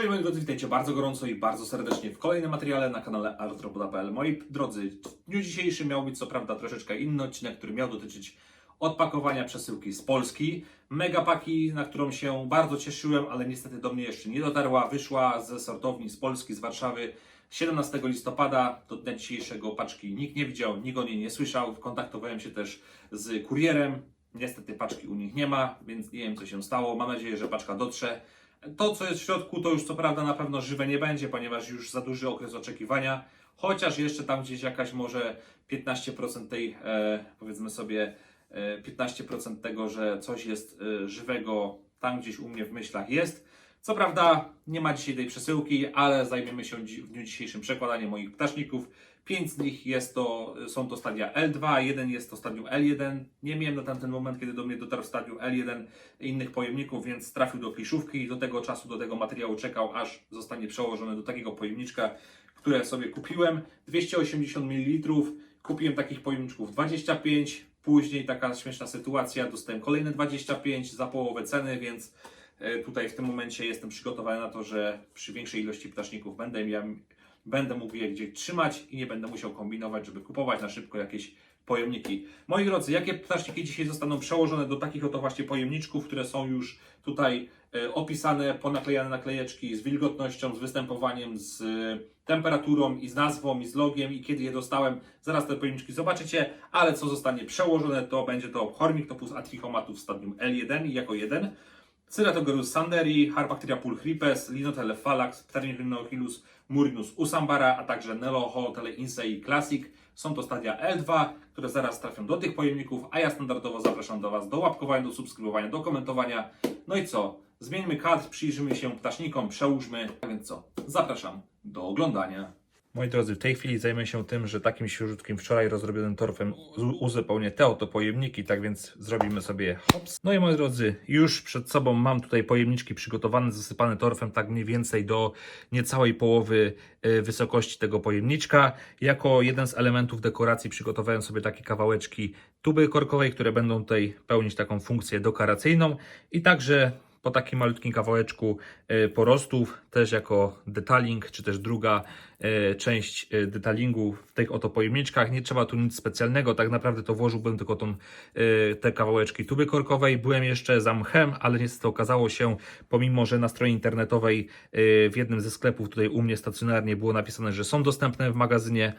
Cześć moi drodzy, witajcie bardzo gorąco i bardzo serdecznie w kolejnym materiale na kanale artropoda.pl. Moi drodzy, w dniu dzisiejszym miał być co prawda troszeczkę inny odcinek, który miał dotyczyć odpakowania przesyłki z Polski. Megapaki, na którą się bardzo cieszyłem, ale niestety do mnie jeszcze nie dotarła. Wyszła ze sortowni z Polski, z Warszawy 17 listopada. Do dnia dzisiejszego paczki nikt nie widział, nikt o niej nie słyszał. Kontaktowałem się też z kurierem. Niestety paczki u nich nie ma, więc nie wiem co się stało. Mam nadzieję, że paczka dotrze. To, co jest w środku, to już co prawda na pewno żywe nie będzie, ponieważ już za duży okres oczekiwania. Chociaż jeszcze tam gdzieś jakaś może 15% tej, e, powiedzmy sobie, e, 15% tego, że coś jest e, żywego, tam gdzieś u mnie w myślach jest. Co prawda nie ma dzisiaj tej przesyłki, ale zajmiemy się w dniu dzisiejszym przekładaniem moich ptaszników. Pięć z nich jest to, są to stadia L2, jeden jest to stadium L1. Nie miałem na tamten moment, kiedy do mnie dotarł stadium L1 innych pojemników, więc trafił do kliszówki i do tego czasu, do tego materiału czekał, aż zostanie przełożony do takiego pojemniczka, które sobie kupiłem. 280 ml, kupiłem takich pojemniczków 25, później taka śmieszna sytuacja, dostałem kolejne 25 za połowę ceny, więc e, tutaj w tym momencie jestem przygotowany na to, że przy większej ilości ptaszników będę miał, będę mógł je gdzieś trzymać i nie będę musiał kombinować, żeby kupować na szybko jakieś pojemniki. Moi drodzy, jakie ptaszniki dzisiaj zostaną przełożone do takich oto właśnie pojemniczków, które są już tutaj e, opisane, ponaklejane naklejeczki z wilgotnością, z występowaniem, z e, temperaturą i z nazwą i z logiem i kiedy je dostałem, zaraz te pojemniczki zobaczycie, ale co zostanie przełożone to będzie to Hormictopus atrichomatus w stadium L1 i jako 1. Ceratogorus sanderi, Harpacteria pulchripes, Linotele phalax, Pterynochilus murinus usambara, a także Nelohotele insei classic. Są to stadia L2, które zaraz trafią do tych pojemników, a ja standardowo zapraszam do Was do łapkowania, do subskrybowania, do komentowania. No i co? Zmieńmy kadr, przyjrzymy się ptasznikom, przełóżmy. A więc co? Zapraszam do oglądania. Moi drodzy, w tej chwili zajmę się tym, że takim świeżutkim wczoraj rozrobionym torfem uzupełnię te oto pojemniki, tak więc zrobimy sobie hops. No i moi drodzy, już przed sobą mam tutaj pojemniczki przygotowane, zasypane torfem, tak mniej więcej do niecałej połowy e, wysokości tego pojemniczka. Jako jeden z elementów dekoracji przygotowałem sobie takie kawałeczki tuby korkowej, które będą tutaj pełnić taką funkcję dekoracyjną i także po takim malutkim kawałeczku e, porostów, też jako detaling, czy też druga e, część e, detalingu w tych oto pojemniczkach. Nie trzeba tu nic specjalnego, tak naprawdę to włożyłbym tylko tą, te kawałeczki tuby korkowej. Byłem jeszcze za mchem, ale niestety okazało się, pomimo że na stronie internetowej w jednym ze sklepów tutaj u mnie stacjonarnie było napisane, że są dostępne w magazynie,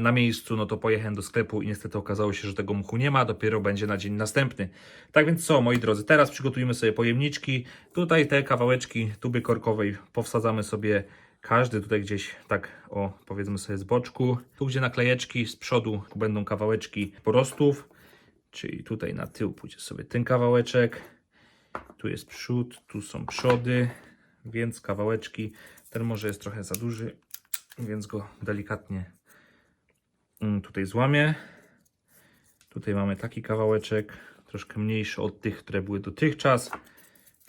na miejscu, no to pojechałem do sklepu i niestety okazało się, że tego mchu nie ma, dopiero będzie na dzień następny. Tak więc co, moi drodzy, teraz przygotujemy sobie pojemniczki. Tutaj te kawałeczki tuby korkowej powsadzamy sobie każdy tutaj gdzieś tak, o powiedzmy sobie z boczku. Tu gdzie naklejeczki z przodu będą kawałeczki porostów, czyli tutaj na tył pójdzie sobie ten kawałeczek. Tu jest przód, tu są przody, więc kawałeczki. Ten może jest trochę za duży, więc go delikatnie tutaj złamię. Tutaj mamy taki kawałeczek, troszkę mniejszy od tych, które były dotychczas.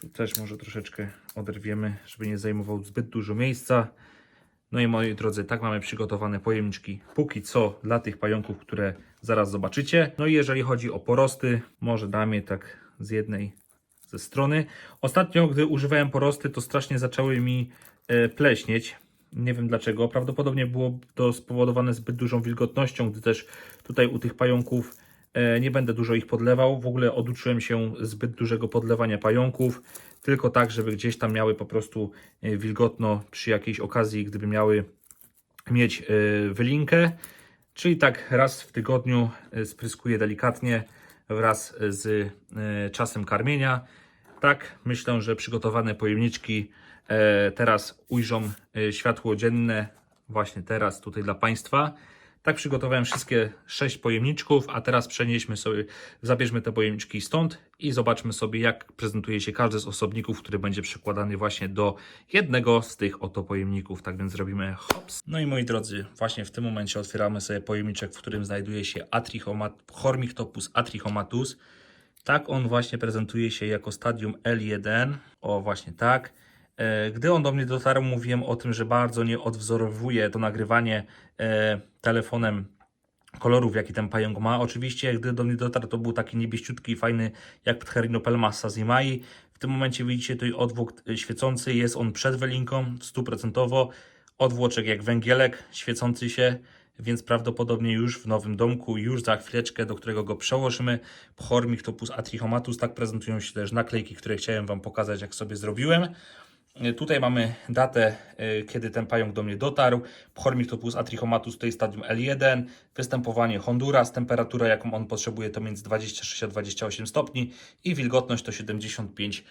Tu też może troszeczkę oderwiemy, żeby nie zajmował zbyt dużo miejsca. No i moi drodzy, tak mamy przygotowane pojemniczki póki co dla tych pająków, które zaraz zobaczycie. No i jeżeli chodzi o porosty, może damy je tak z jednej ze strony. Ostatnio, gdy używałem porosty, to strasznie zaczęły mi e, pleśnieć. Nie wiem dlaczego. Prawdopodobnie było to spowodowane zbyt dużą wilgotnością, gdy też tutaj u tych pająków e, nie będę dużo ich podlewał. W ogóle oduczyłem się zbyt dużego podlewania pająków, tylko tak, żeby gdzieś tam miały po prostu e, wilgotno przy jakiejś okazji, gdyby miały mieć e, wylinkę. Czyli tak raz w tygodniu spryskuję delikatnie wraz z czasem karmienia. Tak, myślę, że przygotowane pojemniczki e, teraz ujrzą e, światło dzienne właśnie teraz tutaj dla Państwa. Tak przygotowałem wszystkie sześć pojemniczków, a teraz przenieśmy sobie, zabierzmy te pojemniczki stąd i zobaczmy sobie jak prezentuje się każdy z osobników, który będzie przykładany właśnie do jednego z tych oto pojemników. Tak więc zrobimy hops. No i moi drodzy, właśnie w tym momencie otwieramy sobie pojemniczek, w którym znajduje się Atrichomat, Hormictopus atrichomatus. Tak on właśnie prezentuje się jako stadium L1. O, właśnie tak. E, Gdy on do mnie dotarł, mówiłem o tym, że bardzo nie odwzorowuje to nagrywanie e, telefonem kolorów, jaki ten pająk ma. Oczywiście, gdy do mnie dotarł, to był taki niebieściutki i fajny, jak Pterinopelma sazimai, W tym momencie widzicie tutaj odwłok y, świecący, jest on przed welinką stuprocentowo. Odwłoczek jak węgielek świecący się, więc prawdopodobnie już w nowym domku, już za chwileczkę, do którego go przełożymy. Chormictopus atrichomatus, tak prezentują się też naklejki, które chciałem Wam pokazać, jak sobie zrobiłem. Y, Tutaj mamy datę, y, kiedy ten pająk do mnie dotarł. Chormictopus atrichomatus tutaj stadium L1, występowanie Honduras, temperatura jaką on potrzebuje to między 26 a 28 stopni i wilgotność to 75%.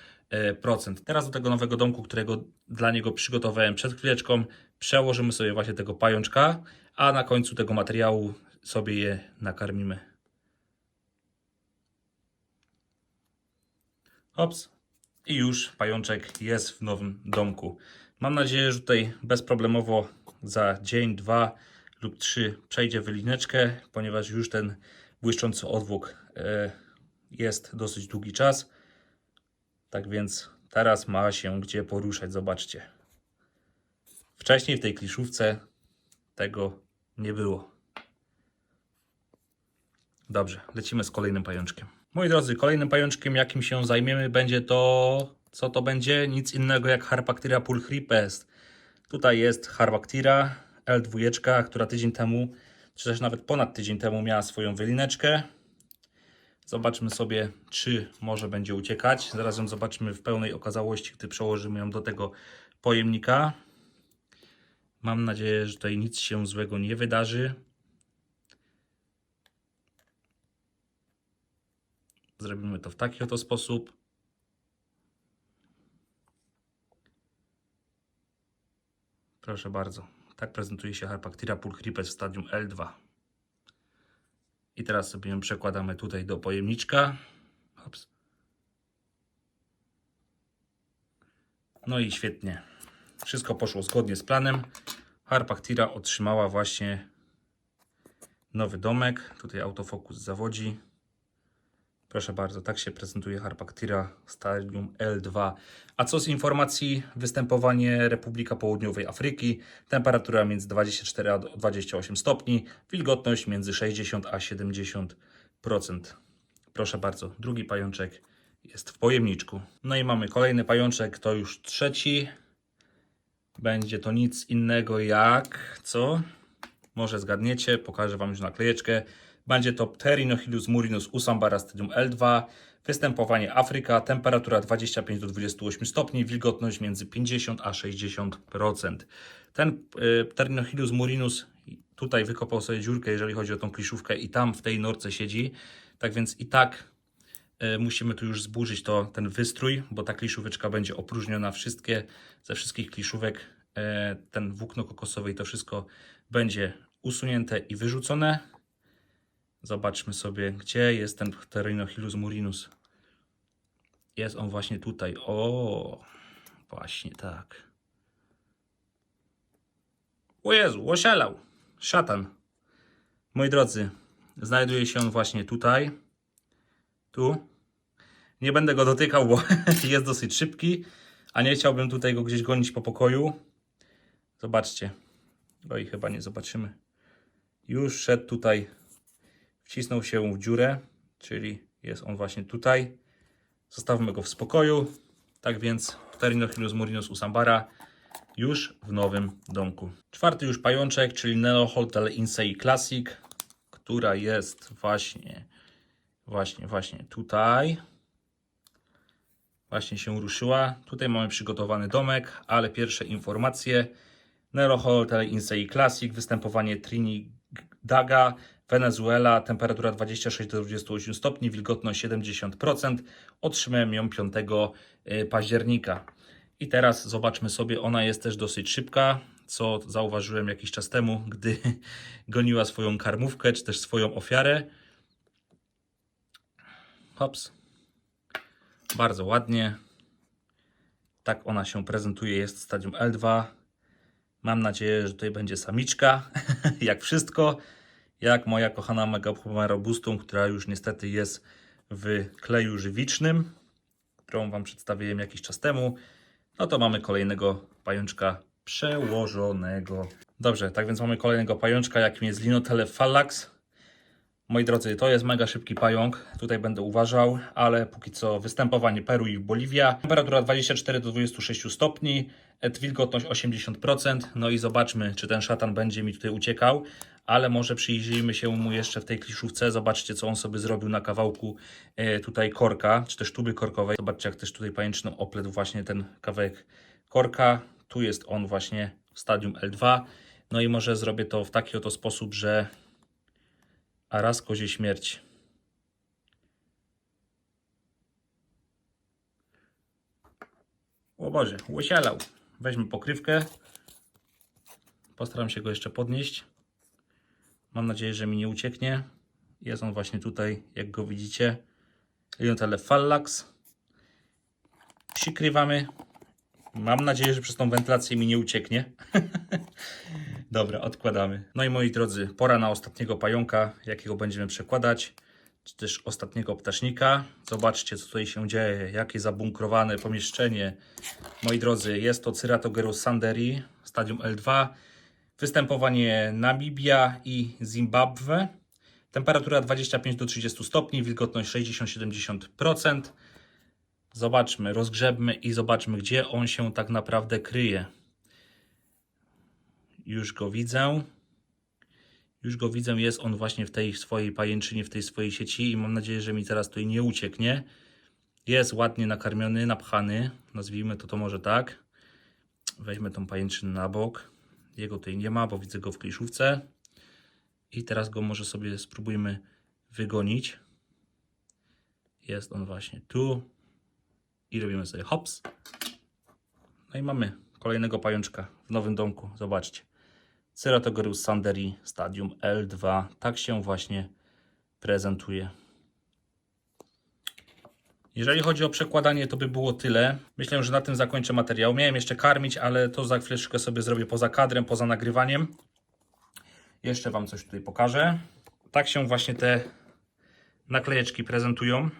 Teraz do tego nowego domku, którego dla niego przygotowałem przed chwileczką, przełożymy sobie właśnie tego pajączka, a na końcu tego materiału sobie je nakarmimy. Ops. I już pajączek jest w nowym domku. Mam nadzieję, że tutaj bezproblemowo za dzień, dwa lub trzy przejdzie wylineczkę, ponieważ już ten błyszczący odwłok e, jest dosyć długi czas. Tak więc teraz ma się gdzie poruszać, zobaczcie. Wcześniej w tej kliszówce tego nie było. Dobrze, lecimy z kolejnym pajączkiem. Moi drodzy, kolejnym pajączkiem, jakim się zajmiemy, będzie to. Co to będzie? Nic innego jak Harpactyra pulchripes. Tutaj jest Harpactyra L2, która tydzień temu, czy też nawet ponad tydzień temu miała swoją wylineczkę. Zobaczmy sobie, czy może będzie uciekać. Zaraz ją zobaczymy w pełnej okazałości, gdy przełożymy ją do tego pojemnika. Mam nadzieję, że tutaj nic się złego nie wydarzy. Zrobimy to w taki oto sposób. Proszę bardzo. Tak prezentuje się Harpactyra pulchripes w stadium L2. I teraz sobie ją przekładamy tutaj do pojemniczka. Hops. No i świetnie. Wszystko poszło zgodnie z planem. Harpactyra otrzymała właśnie nowy domek. Tutaj autofokus zawodzi. Proszę bardzo, tak się prezentuje Harpactyra Stadium L2. A co z informacji? Występowanie Republika Południowej Afryki, temperatura między 24 a 28 stopni, wilgotność między 60 a 70%. Proszę bardzo, drugi pajączek jest w pojemniczku. No i mamy kolejny pajączek, to już trzeci. Będzie to nic innego jak co? Może zgadniecie, pokażę Wam już naklejeczkę. Będzie to Pterinochilus murinus usambara stadium L2, występowanie Afryka, temperatura 25 do 28 stopni, wilgotność między 50 a 60%. Ten y, Pterinochilus murinus tutaj wykopał sobie dziurkę, jeżeli chodzi o tą kliszówkę i tam w tej norce siedzi. Tak więc i tak musimy tu już zburzyć to, ten wystrój, bo ta kliszóweczka będzie opróżniona wszystkie, ze wszystkich kliszówek y, ten włókno kokosowe i to wszystko będzie usunięte i wyrzucone. Zobaczmy sobie, gdzie jest ten Pterinochilus murinus. Jest on właśnie tutaj. O, właśnie tak. O Jezu. Szatan. Moi drodzy, znajduje się on właśnie tutaj. Tu. Nie będę go dotykał, bo jest dosyć szybki, a nie chciałbym tutaj go gdzieś gonić po pokoju. Zobaczcie. Oj, chyba nie zobaczymy. Już szedł tutaj wcisnął się w dziurę, czyli jest on właśnie tutaj. Zostawmy go w spokoju. Tak więc Pterinochilus murinus usambara już w nowym domku. Czwarty już pajączek, czyli Neloholtel Insei Classic, która jest właśnie, właśnie, właśnie tutaj. Właśnie się ruszyła. Tutaj mamy przygotowany domek, ale pierwsze informacje. Neloholtel Insei Classic, występowanie Trinidaga, Wenezuela, temperatura 26 do 28 stopni, wilgotność 70%. Otrzymałem ją 5 y, października. I teraz zobaczmy sobie, ona jest też dosyć szybka, co zauważyłem jakiś czas temu, gdy goniła swoją karmówkę, czy też swoją ofiarę. Hops. Bardzo ładnie. Tak ona się prezentuje, jest w stadium L2. Mam nadzieję, że tutaj będzie samiczka, jak wszystko jak moja kochana Megapoma robustum, która już niestety jest w kleju żywicznym, którą Wam przedstawiłem jakiś czas temu. No to mamy kolejnego pajączka przełożonego. Dobrze, tak więc mamy kolejnego pajączka, jakim jest Linotele fallax. Moi drodzy, to jest mega szybki pająk. Tutaj będę uważał, ale póki co występowanie Peru i Boliwia. Temperatura 24 do 26 stopni, wilgotność 80%. No i zobaczmy, czy ten szatan będzie mi tutaj uciekał. Ale może przyjrzyjmy się mu jeszcze w tej kliszówce. Zobaczcie, co on sobie zrobił na kawałku e, tutaj korka, czy też tuby korkowej. Zobaczcie, jak też tutaj pajęczną opletł właśnie ten kawałek korka. Tu jest on właśnie w stadium L2. No i może zrobię to w taki oto sposób, że a raz kozie śmierć. O Boże, łysialał. Weźmy pokrywkę. Postaram się go jeszcze podnieść. Mam nadzieję, że mi nie ucieknie. Jest on właśnie tutaj, jak go widzicie. Lionotele fallax. Przykrywamy. Mam nadzieję, że przez tą wentylację mi nie ucieknie. Dobra, odkładamy. No i moi drodzy, pora na ostatniego pająka, jakiego będziemy przekładać, czy też ostatniego ptasznika. Zobaczcie, co tutaj się dzieje, jakie zabunkrowane pomieszczenie. Moi drodzy, jest to Cyratogerus sanderi, stadium L2. Występowanie Namibia i Zimbabwe. Temperatura 25 do 30 stopni, wilgotność 60-70%. Zobaczmy, rozgrzebmy i zobaczmy, gdzie on się tak naprawdę kryje. Już go widzę. Już go widzę, jest on właśnie w tej swojej pajęczynie, w tej swojej sieci i mam nadzieję, że mi teraz tutaj nie ucieknie. Jest ładnie nakarmiony, napchany, nazwijmy to to może tak. Weźmy tą pajęczynę na bok. Jego tutaj nie ma, bo widzę go w kliszówce. I teraz go może sobie spróbujmy wygonić. Jest on właśnie tu. I robimy sobie hops. No i mamy kolejnego pajączka w nowym domku. Zobaczcie. Ceratogerus sanderi stadium L2. Tak się właśnie prezentuje. Jeżeli chodzi o przekładanie, to by było tyle. Myślę, że na tym zakończę materiał. Miałem jeszcze karmić, ale to za chwileczkę sobie zrobię poza kadrem, poza nagrywaniem. Jeszcze Wam coś tutaj pokażę. Tak się właśnie te naklejeczki prezentują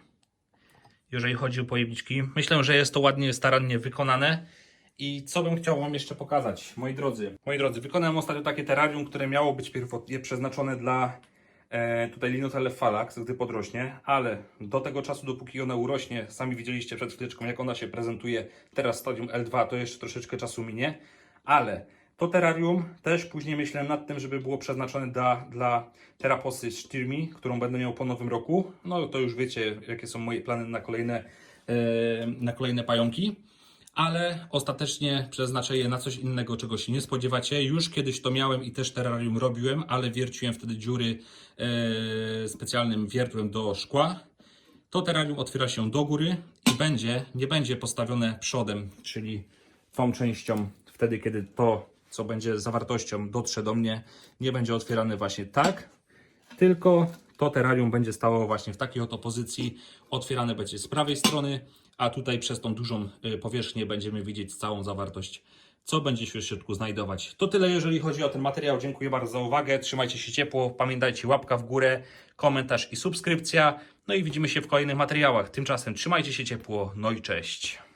jeżeli chodzi o pojemniczki. Myślę, że jest to ładnie, starannie wykonane. I co bym chciał Wam jeszcze pokazać, moi drodzy. Moi drodzy, wykonałem ostatnio takie terrarium, które miało być pierwotnie przeznaczone dla e, tutaj Linotele Falax, gdy podrośnie, ale do tego czasu, dopóki ona urośnie, sami widzieliście przed chwileczką, jak ona się prezentuje teraz w stadium L2, to jeszcze troszeczkę czasu minie, ale to terrarium też później myślałem nad tym, żeby było przeznaczone dla, dla teraposy Styrmi, którą będę miał po nowym roku. No to już wiecie, jakie są moje plany na kolejne, e, na kolejne pająki. Ale ostatecznie przeznaczę je na coś innego, czego się nie spodziewacie. Już kiedyś to miałem i też terrarium robiłem, ale wierciłem wtedy dziury e, specjalnym wiertłem do szkła. To terrarium otwiera się do góry i będzie, nie będzie postawione przodem, czyli tą częścią wtedy, kiedy to, co będzie zawartością, dotrze do mnie, nie będzie otwierane właśnie tak, tylko to terrarium będzie stało właśnie w takiej oto pozycji. Otwierane będzie z prawej strony, a tutaj przez tą dużą y, powierzchnię będziemy widzieć całą zawartość, co będzie się w środku znajdować. To tyle, jeżeli chodzi o ten materiał. Dziękuję bardzo za uwagę. Trzymajcie się ciepło. Pamiętajcie, łapka w górę, komentarz i subskrypcja. No i widzimy się w kolejnych materiałach. Tymczasem trzymajcie się ciepło. No i cześć.